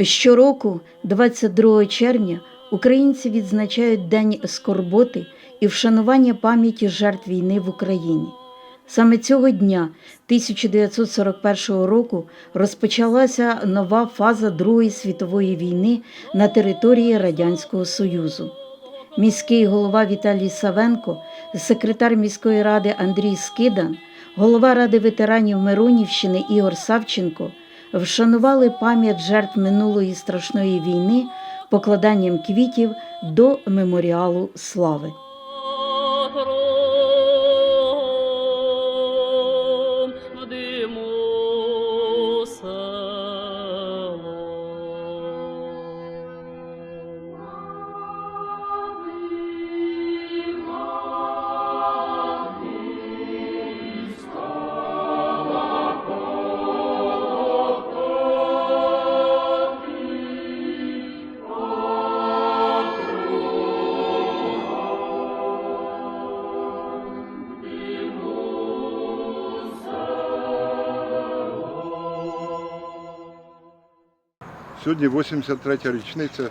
Щороку, 22 червня, українці відзначають День скорботи і вшанування пам'яті жертв війни в Україні. Саме цього дня 1941 року розпочалася нова фаза Другої світової війни на території Радянського Союзу. Міський голова Віталій Савенко, секретар міської ради Андрій Скидан, голова Ради ветеранів Миронівщини Ігор Савченко вшанували пам'ять жертв минулої страшної війни покладанням квітів до меморіалу слави. Сьогодні 83-я річниця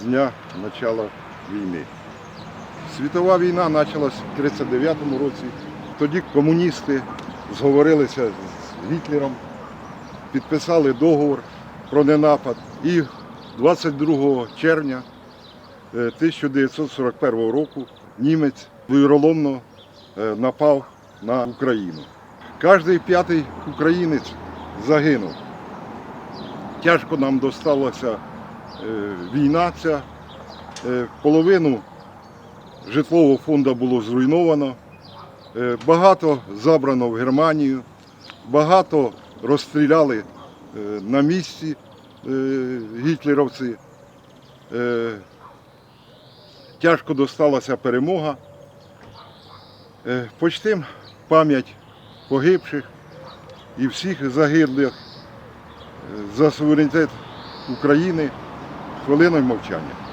з дня почала війни. Світова війна почалась в 39-му році. Тоді комуністи зговорилися з Гітлером, підписали договор про ненапад. І 22 червня е, 1941 року німець віроломно е, напав на Україну. Кожний п'ятий українець загинув. Тяжко нам досталася е, війна ця. Е, половину житлового фонду було зруйновано, е, багато забрано в Германію, багато розстріляли на місці гітлерівці. Тяжко досталася перемога. Почтим пам'ять погибших і всіх загиблих за суверенітет України хвилиною мовчання.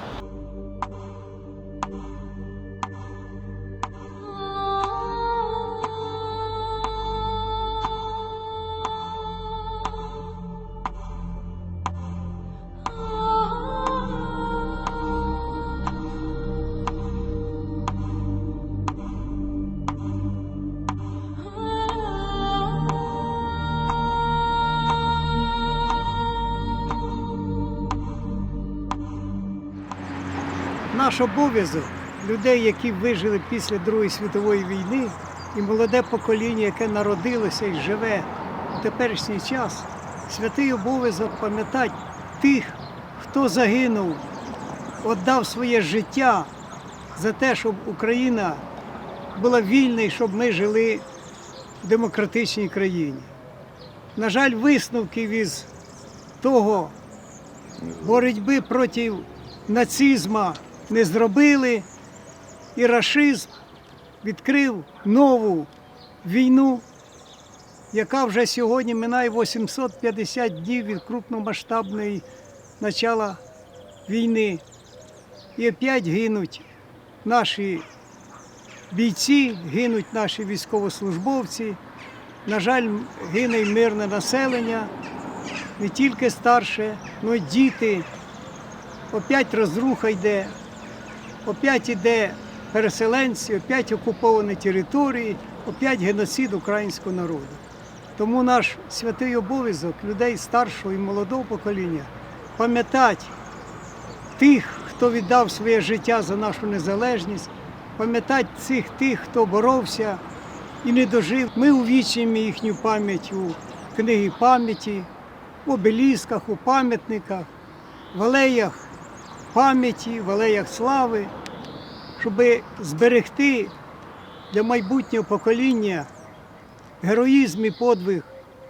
Наш обов'язок людей, які вижили після Другої світової війни, і молоде покоління, яке народилося і живе в теперішній час, святий обов'язок пам'ятати тих, хто загинув, віддав своє життя за те, щоб Україна була вільна і щоб ми жили в демократичній країні. На жаль, висновків із того боротьби проти нацизму не зробили, і рашизм відкрив нову війну, яка вже сьогодні минає 850 днів від крупномасштабної начала війни. І опять гинуть наші бійці, гинуть наші військовослужбовці. На жаль, гине й мирне населення, не тільки старше, але й діти. Опять розруха йде, опять іде переселенці, опять окуповані території, опять геноцид українського народу. Тому наш святий обов'язок людей старшого і молодого покоління пам'ятати тих, хто віддав своє життя за нашу незалежність, пам'ятати цих тих, хто боровся і не дожив. Ми увічнюємо їхню пам'ять у книги пам'яті, в обелісках, у пам'ятниках, в алеях пам'яті, в алеях слави, щоб зберегти для майбутнього покоління героїзм і подвиг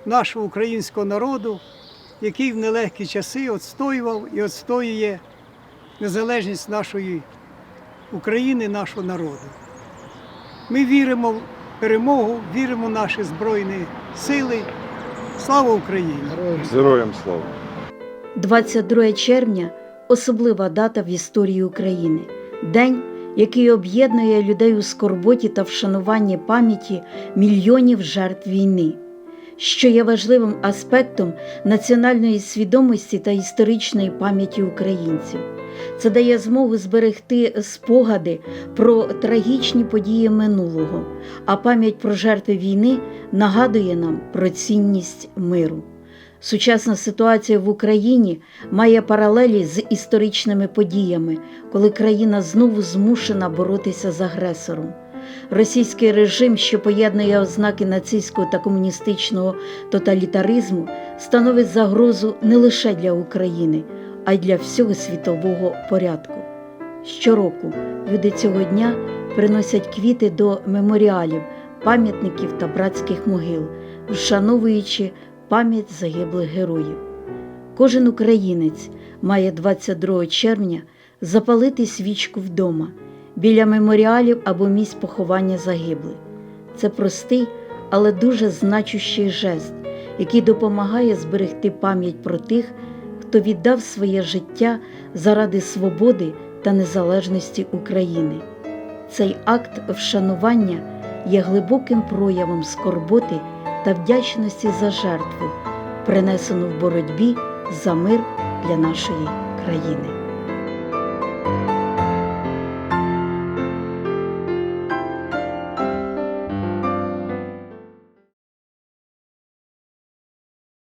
нашого українського народу, який в нелегкі часи відстоював і відстоює незалежність нашої України, нашого народу. Ми віримо в перемогу, віримо в наші Збройні сили. Слава Україні! Героям слава! 22 червня особлива дата в історії України. День, який об'єднує людей у скорботі та вшануванні пам'яті мільйонів жертв війни. що є важливим аспектом національної свідомості та історичної пам'яті українців. Це дає змогу зберегти спогади про трагічні події минулого, а пам'ять про жертви війни нагадує нам про цінність миру. Сучасна ситуація в Україні має паралелі з історичними подіями, коли країна знову змушена боротися з агресором. Російський режим, що поєднує ознаки нацистського та комуністичного тоталітаризму, становить загрозу не лише для України, а й для всього світового порядку. Щороку люди цього дня приносять квіти до меморіалів, пам'ятників та братських могил, вшановуючи пам'ять загиблих героїв. Кожен українець має 22 червня запалити свічку вдома біля меморіалів або місць поховання загиблих. Це простий, але дуже значущий жест, який допомагає зберегти пам'ять про тих, хто віддав своє життя заради свободи та незалежності України. Цей акт вшанування є глибоким проявом скорботи та вдячності за жертву, принесену в боротьбі за мир для нашої країни.